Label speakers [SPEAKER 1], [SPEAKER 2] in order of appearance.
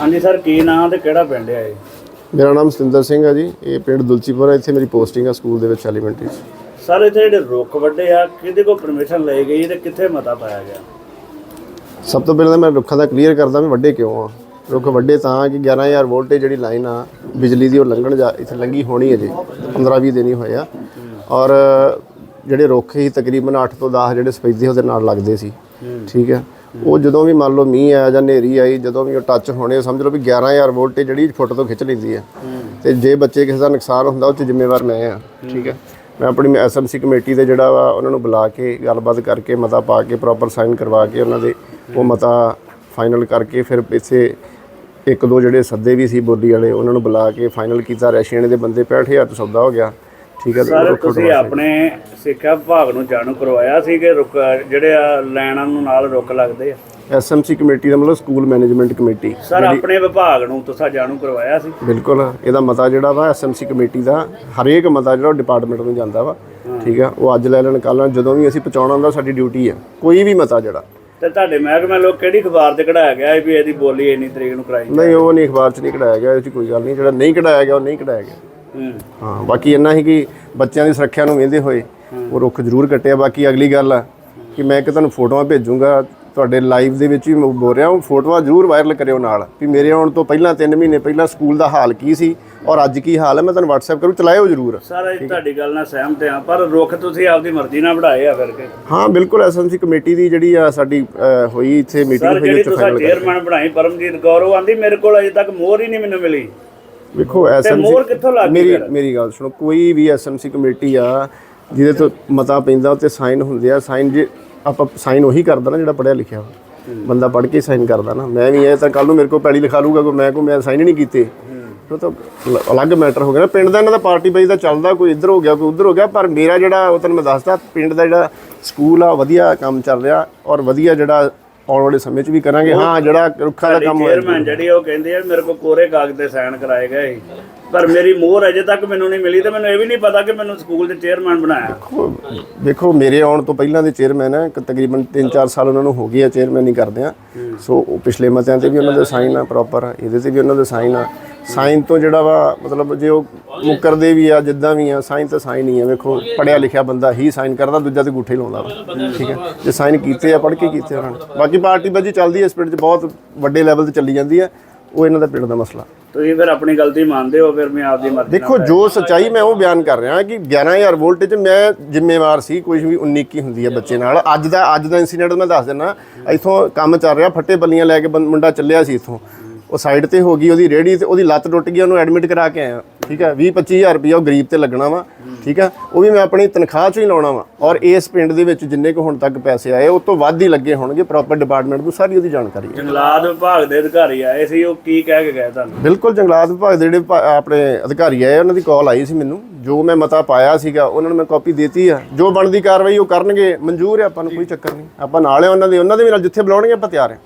[SPEAKER 1] ਹਾਂਜੀ ਸਰ ਕੀ ਨਾਂ ਤੇ ਕਿਹੜਾ ਪਿੰਡ ਹੈ ਇਹ?
[SPEAKER 2] ਮੇਰਾ ਨਾਮ ਸਤਿੰਦਰ ਸਿੰਘ ਹੈ ਜੀ। ਇਹ ਪਿੰਡ ਦੁਲਚੀਪੁਰ ਹੈ ਇੱਥੇ ਮੇਰੀ ਪੋਸਟਿੰਗ ਹੈ ਸਕੂਲ ਦੇ ਵਿੱਚ ਐਲੀਮੈਂਟਰੀ 'ਚ।
[SPEAKER 1] ਸਰ ਇੱਥੇ ਜਿਹੜੇ ਰੁੱਖ ਵੱਡੇ ਆ ਕਿਹਦੇ ਕੋਲ ਪਰਮਿਸ਼ਨ ਲਈ ਗਈ ਤੇ ਕਿੱਥੇ ਮਤਾ ਪਾਇਆ ਗਿਆ?
[SPEAKER 2] ਸਭ ਤੋਂ ਪਹਿਲਾਂ ਤਾਂ ਮੈਂ ਰੁੱਖਾਂ ਦਾ ਕਲੀਅਰ ਕਰਦਾ ਵੀ ਵੱਡੇ ਕਿਉਂ ਆ। ਰੁੱਖ ਵੱਡੇ ਤਾਂ ਕਿ 11000 ਵੋਲਟੇਜ ਜਿਹੜੀ ਲਾਈਨ ਆ ਬਿਜਲੀ ਦੀ ਉਹ ਲੰਘਣ ਜਾ ਇੱਥੇ ਲੰਗੀ ਹੋਣੀ ਹੈ ਜੀ। 15-20 ਦਿਨ ਹੀ ਹੋਏ ਆ। ਔਰ ਜਿਹੜੇ ਰੁੱਖ ਸੀ ਤਕਰੀਬਨ 8 ਤੋਂ 10 ਜਿਹੜੇ ਸਫੈਦੇ ਉਹਦੇ ਨਾਲ ਲੱਗਦੇ ਸੀ। ਠੀਕ ਹੈ। ਉਹ ਜਦੋਂ ਵੀ ਮੰਨ ਲਓ ਮੀਂਹ ਆਇਆ ਜਾਂ ਹਨੇਰੀ ਆਈ ਜਦੋਂ ਵੀ ਉਹ ਟੱਚ ਹੋਣੇ ਸਮਝ ਲਓ ਵੀ 11000 ਵੋਲਟੇਜ ਜਿਹੜੀ ਫੁੱਟ ਤੋਂ ਖਿੱਚ ਲੈਂਦੀ ਹੈ। ਤੇ ਜੇ ਬੱਚੇ ਕਿਸੇ ਦਾ ਨੁਕਸਾਨ ਹੁੰਦਾ ਉਹ 'ਚ ਜ਼ਿੰਮੇਵਾਰ ਮੈਂ ਆ ਠੀਕ ਹੈ। ਮੈਂ ਆਪਣੀ ਐਸਐਮਸੀ ਕਮੇਟੀ ਦੇ ਜਿਹੜਾ ਵਾ ਉਹਨਾਂ ਨੂੰ ਬੁਲਾ ਕੇ ਗੱਲਬਾਤ ਕਰਕੇ ਮਤਾ ਪਾ ਕੇ ਪ੍ਰੋਪਰ ਸਾਈਨ ਕਰਵਾ ਕੇ ਉਹਨਾਂ ਦੇ ਉਹ ਮਤਾ ਫਾਈਨਲ ਕਰਕੇ ਫਿਰ ਇੱਥੇ ਇੱਕ ਦੋ ਜਿਹੜੇ ਸੱਦੇ ਵੀ ਸੀ ਬੋਲੀ ਵਾਲੇ ਉਹਨਾਂ ਨੂੰ ਬੁਲਾ ਕੇ ਫਾਈਨਲ ਕੀਤਾ। ਰੈਸ਼ੀਅਨ ਦੇ ਬੰਦੇ 65000 ਤੋਂ ਸੌਦਾ ਹੋ ਗਿਆ ਠੀਕ ਹੈ। ਤੇ
[SPEAKER 1] ਸਰ ਤੁਸੀਂ ਆਪਣੇ ਸਿੱਖਿਆ ਵਿਭਾਗ ਨੂੰ ਜਾਣੂ ਕਰਵਾਇਆ ਸੀ ਕਿ ਰੁੱਖ ਜਿਹੜੇ ਆ ਲੈਣਾਂ ਨੂੰ ਨਾਲ ਰੁੱਖ ਲੱਗਦੇ ਆ।
[SPEAKER 2] ਐਸਐਮਸੀ ਕਮੇਟੀ ਦਾ ਮਤਲਬ ਸਕੂਲ ਮੈਨੇਜਮੈਂਟ ਕਮੇਟੀ।
[SPEAKER 1] ਸਰ ਆਪਣੇ ਵਿਭਾਗ ਨੂੰ ਤੁਸੀਂ ਜਾਣੂ ਕਰਵਾਇਆ ਸੀ।
[SPEAKER 2] ਬਿਲਕੁਲ ਇਹਦਾ ਮਤਾ ਜਿਹੜਾ ਵਾ ਐਸਐਮਸੀ ਕਮੇਟੀ ਦਾ ਹਰੇਕ ਮਤਾ ਜਿਹੜਾ ਡਿਪਾਰਟਮੈਂਟ ਨੂੰ ਜਾਂਦਾ ਵਾ ਠੀਕ ਆ? ਉਹ ਅੱਜ ਲੈ ਲੈਣ ਲੈਣ ਜਦੋਂ ਵੀ ਅਸੀਂ ਪਹੁੰਚਾਉਣਾ ਹੁੰਦਾ ਸਾਡੀ ਡਿਊਟੀ ਆ। ਕੋਈ ਵੀ ਮਤਾ ਜਿਹੜਾ।
[SPEAKER 1] ਤੇ ਤੁਹਾਡੇ ਮਹਿਕਮੇ ਲੋਕ ਕਿਹੜੀ ਅਖਬਾਰ ਤੇ ਕਢਾਇਆ ਗਿਆ ਵੀ ਇਹਦੀ ਬੋਲੀ ਇੰਨੀ ਤਰੀਕ ਨੂੰ ਕਰਾਈ
[SPEAKER 2] ਨਹੀਂ ਉਹ ਨਹੀਂ ਅਖਬਾਰ 'ਚ ਨਹੀਂ ਕਢਾਇਆ ਗਿਆ ਇਹ 'ਚ ਕੋਈ ਗੱਲ ਨਹੀਂ ਜਿਹੜਾ ਨਹੀਂ ਕਢਾਇਆ ਗਿਆ ਉਹ ਨਹੀਂ ਕਢਾਇਆ ਗਿਆ।
[SPEAKER 1] ਹੂੰ
[SPEAKER 2] ਹਾਂ ਬਾਕੀ ਇੰਨਾ ਹੀ ਕਿ ਬੱਚਿਆਂ ਦੀ ਸੁਰੱਖਿਆ ਨੂੰ ਵੇਂਦੇ ਹੋਏ ਉਹ ਰੁੱਖ ਜ਼ਰੂਰ ਕੱਟਿਆ। ਬਾਕੀ ਅਗਲੀ ਗੱਲ ਆ ਕਿ ਮੈਂ ਇੱਕ ਤੁਹਾਨੂੰ ਫੋਟੋਆਂ ਭੇਜੂੰਗਾ ਤੁਹਾਡੇ ਲਾਈਵ ਦੇ ਵਿੱਚ ਵੀ ਮੈਂ ਬੋਲ ਰਿਹਾ ਉਹ ਫੋਟੋਆਂ ਜ਼ਰੂਰ ਵਾਇਰਲ ਕਰਿਓ ਨਾਲ ਵੀ ਮੇਰੇ ਆਉਣ ਤੋਂ ਪਹਿਲਾਂ 3 ਮਹੀਨੇ ਪਹਿਲਾਂ ਸਕੂਲ ਦਾ ਹਾਲ ਕੀ ਸੀ ਔਰ ਅੱਜ ਕੀ ਹਾਲ ਹੈ ਮੈਂ ਤੁਹਾਨੂੰ WhatsApp ਕਰੂ ਚਲਾਇਓ ਜ਼ਰੂਰ।
[SPEAKER 1] ਸਰ ਅਸੀਂ ਤੁਹਾਡੀ ਗੱਲ ਨਾਲ ਸਹਿਮਤ ਹਾਂ ਪਰ ਰੁੱਖ ਤੁਸੀਂ ਆਪਦੀ ਮਰਜ਼ੀ ਨਾਲ ਵਧਾਏ ਆ ਫਿਰ ਕੇ।
[SPEAKER 2] ਹਾਂ ਬਿਲਕੁਲ ਐਸਐਮਸੀ ਕਮੇਟੀ ਦੀ ਜਿਹੜੀ ਆ ਸਾਡੀ ਹੋਈ ਇੱਥੇ ਮੀਟਿੰਗ
[SPEAKER 1] ਸਰ
[SPEAKER 2] ਹੋਈ
[SPEAKER 1] ਜਿਹੜੀ
[SPEAKER 2] ਉੱਥੇ
[SPEAKER 1] ਤੁਸੀਂ ਚੇਅਰਮੈਨ ਬਣਾਈ ਪਰਮਜੀਤ ਉਹ ਆਂਦੀ ਮੇਰੇ ਕੋਲ ਅਜੇ ਤੱਕ ਮੋਹਰ ਹੀ ਨਹੀਂ ਮੈਨੂੰ ਮਿਲੀ।
[SPEAKER 2] ਵੇਖੋ ਐਸਐਮਸੀ
[SPEAKER 1] ਮੋਹਰ ਕਿੱਥੋਂ ਲੱਗ ਗਈ
[SPEAKER 2] ਮੇਰੀ
[SPEAKER 1] ਫਿਰ?
[SPEAKER 2] ਮੇਰੀ ਗੱਲ ਸੁਣੋ ਕੋਈ ਵੀ ਐਸਐਮਸੀ ਕਮੇਟੀ ਆ ਜਿਹਦੇ ਤੋਂ ਮਤਾ ਪੈਂਦਾ ਉੱਤੇ ਸਾਈਨ ਹੁੰਦੇ ਆ ਸਾਈਨ ਜੇ ਆਪਾਂ ਸਾਈਨ ਉਹੀ ਕਰਦਾ ਨਾ ਜਿਹੜਾ ਪੜਿਆ ਲਿਖਿਆ ਵਾ। ਬੰਦਾ ਪੜ੍ਹ ਕੇ ਸਾਈਨ ਕਰਦਾ ਨਾ। ਮੈਂ ਵੀ ਇਹ ਤਾਂ ਕੱਲ ਨੂੰ ਮੇਰੇ ਕੋਲ ਪੈੜੀ ਲਿਖਾ ਲੂਗਾ ਕੋਈ ਮੈਂ ਕੋ ਮੈਂ ਸਾਈਨ ਹੀ ਨਹੀਂ ਕੀਤੇ। ਉਹ ਤਾਂ ਅਲ- ਅਲੱਗ ਮੈਟਰ ਹੋ ਗਿਆ ਨਾ। ਪਿੰਡ ਦਾ ਇਹਨਾਂ ਦਾ ਪਾਰਟੀ ਬਾਈ ਦਾ ਚੱਲਦਾ ਕੋਈ ਇੱਧਰ ਹੋ ਗਿਆ ਕੋਈ ਉੱਧਰ ਹੋ ਗਿਆ ਪਰ ਮੇਰਾ ਜਿਹੜਾ ਉਹ ਤੁਹਾਨੂੰ ਮੈਂ ਦੱਸਦਾ ਪਿੰਡ ਦਾ ਜਿਹੜਾ ਸਕੂਲ ਆ ਵਧੀਆ ਕੰਮ ਚੱਲ ਰਿਹਾ ਔਰ ਵਧੀਆ ਜਿਹੜਾ ਆਉਣ ਵਾਲੇ ਸਮੇਂ 'ਚ ਵੀ ਕਰਾਂਗੇ। ਹਾਂ ਜਿਹੜਾ ਰੁੱਖਾਂ ਦਾ ਕੰਮ ਹੋਇਆ
[SPEAKER 1] ਚੇਅਰਮੈਨ ਜਿਹੜੀ ਉਹ ਕਹਿੰਦੇ ਆ ਮੇਰੇ ਕੋਲ ਕੋਰੇ ਕਾਗਜ਼ ਤੇ ਸਾਈਨ ਕਰਾਏ ਗਏ। ਪਰ ਮੇਰੀ ਮੋਹਰ ਅਜੇ ਤੱਕ ਮੈਨੂੰ ਨਹੀਂ ਮਿਲੀ ਤੇ ਮੈਨੂੰ ਇਹ ਵੀ ਨਹੀਂ ਪਤਾ ਕਿ ਮੈਨੂੰ ਸਕੂਲ ਦੇ ਚੇਅਰਮੈਨ ਬਣਾਇਆ।
[SPEAKER 2] ਦੇਖੋ- ਮੇਰੇ ਆਉਣ ਤੋਂ ਪਹਿਲਾਂ ਦੇ ਚੇਅਰਮੈਨ ਹੈ ਤਕਰੀਬਨ 3-4 ਸਾਲ ਉਹਨਾਂ ਨੂੰ ਹੋ ਗਏ ਆ ਚੇਅਰਮੈਨ ਹੀ ਕਰਦੇ ਆ। ਸੋ ਉਹ ਪਿਛਲੇ ਮਤਿਆਂ ਤੇ ਵੀ ਉਹਨਾਂ ਦੇ ਸਾਈਨ ਆ ਪ੍ਰੋਪਰ ਇਹਦੇ ਤੇ ਵੀ ਉਹਨਾਂ ਦੇ ਸਾਈਨ ਆ। ਸਾਈਨ ਤੋਂ ਜਿਹੜਾ ਵਾ ਮਤਲਬ ਜੇ ਉਹ ਮੁਕਰਦੇ ਵੀ ਆ ਜਿੱਦਾਂ ਵੀ ਆ ਸਾਈਨ ਤਾਂ ਸਾਈਨ ਹੀ ਆ ਵੇਖੋ ਪੜਿਆ ਲਿਖਿਆ ਬੰਦਾ ਹੀ ਸਾਈਨ ਕਰਦਾ ਦੂਜਾ ਤੇ ਗੁੱਠੇ ਲਾਉਂਦਾ ਵਾ ਠੀਕ ਹੈ? ਜੇ ਸਾਈਨ ਕੀਤੇ ਆ ਪੜ੍ਹ ਕੇ ਕੀਤੇ ਉਹਨਾਂ ਨੇ। ਬਾਕੀ ਪਾਰਟੀ ਬਾਜੀ ਚੱਲਦੀ ਹੈ ਇਸ ਪਿੰਡ 'ਚ ਬਹੁਤ ਵੱਡੇ ਲੈਵਲ ਤੇ ਚੱਲੀ ਜਾਂਦੀ ਹੈ ਉਹ ਇਹਨਾਂ ਦਾ ਪਿੰਡ ਦਾ ਮਸਲਾ।
[SPEAKER 1] ਤੁਸੀਂ ਫਿਰ ਆਪਣੀ ਗਲਤੀ ਮੰਨਦੇ ਹੋ ਫਿਰ ਮੈਂ ਆਪਦੀ ਮਰਜ਼ੀ
[SPEAKER 2] ਦੇਖੋ ਜੋ ਸੱਚਾਈ ਮੈਂ ਉਹ ਬਿਆਨ ਕਰ ਰਿਹਾ ਕਿ 11000 ਵੋਲਟ 'ਚ ਮੈਂ ਜ਼ਿੰਮੇਵਾਰ ਸੀ ਕੁਝ ਵੀ 19 ਕੀ ਹੁੰਦੀ ਹੈ ਬੱਚੇ ਨਾਲ। ਅੱਜ ਦਾ ਅੱਜ ਦਾ ਇਨਸੀਡੈਂਟ ਮੈਂ ਦੱਸ ਦਿੰਦਾ ਇੱਥੋਂ ਕੰਮ ਚੱਲ ਰਿਹਾ ਫੱਟੇ ਬੱਲੀਆਂ ਲੈ ਕੇ ਮੁੰਡਾ ਚੱਲਿਆ ਸੀ ਇੱਥੋਂ। ਉਹ ਸਾਈਡ ਤੇ ਹੋ ਗਈ ਉਹਦੀ ਰੇੜੀ ਤੇ ਉਹਦੀ ਲੱਤ ਟੁੱਟ ਗਈ ਉਹਨੂੰ ਐਡਮਿਟ ਕਰਾ ਕੇ ਆਇਆ। ਠੀਕ ਹੈ 20 25000 ਰੁਪਇਆ ਉਹ ਗਰੀਬ ਤੇ ਲੱਗਣਾ ਵਾ। ਠੀਕ ਹੈ ਉਹ ਵੀ ਮੈਂ ਆਪਣੀ ਤਨਖਾਹ ਚੋਂ ਹੀ ਲਾਉਣਾ ਵਾ। ਔਰ ਇਸ ਪਿੰਡ ਦੇ ਵਿੱਚ ਜਿੰਨੇ ਕੁ ਹੁਣ ਤੱਕ ਪੈਸੇ ਆਏ ਉਹ ਤੋਂ ਵੱਧ ਹੀ ਲੱਗੇ ਹੋਣਗੇ ਪ੍ਰੋਪਰ ਡਿਪਾਰਟਮੈਂਟ ਨੂੰ ਸਾਰੀ ਉਹਦੀ ਜਾਣਕਾਰੀ ਹੈ।
[SPEAKER 1] ਜੰਗਲਾਤ ਵਿਭਾਗ ਦੇ ਅਧਿਕਾਰੀ ਆਏ ਸੀ ਉਹ ਕੀ ਕਹਿ ਕੇ ਗਏ ਤੁਹਾਨੂੰ?
[SPEAKER 2] ਬਿਲਕੁਲ ਜੰਗਲਾਤ ਵਿਭਾਗ ਦੇ ਜਿਹੜੇ ਆਪਣੇ ਅਧਿਕਾਰੀ ਆਏ ਉਹਨਾਂ ਦੀ ਕਾਲ ਆਈ ਸੀ ਮੈਨੂੰ। ਜੋ ਮੈਂ ਮਤਾ ਪਾਇਆ ਸੀਗਾ ਉਹਨਾਂ ਨੂੰ ਮੈਂ ਕਾਪੀ ਦਿੱਤੀ ਆ। ਜੋ ਬਣਦੀ ਕਾਰਵਾਈ ਉਹ ਕਰਨਗੇ ਮਨਜ਼ੂਰ ਹੈ ਆਪਾਂ ਨੂੰ ਕੋਈ ਚੱਕਰ ਨਹੀਂ। ਆਪਾਂ ਨਾਲ ਹੈ ਉਹਨਾਂ ਦੇ ਉਹਨਾਂ ਦੇ ਵੀ ਨਾਲ ਜਿੱਥੇ ਬੁਲਾਉਣਗੇ ਆਪਾਂ ਤਿਆਰ ਹਾਂ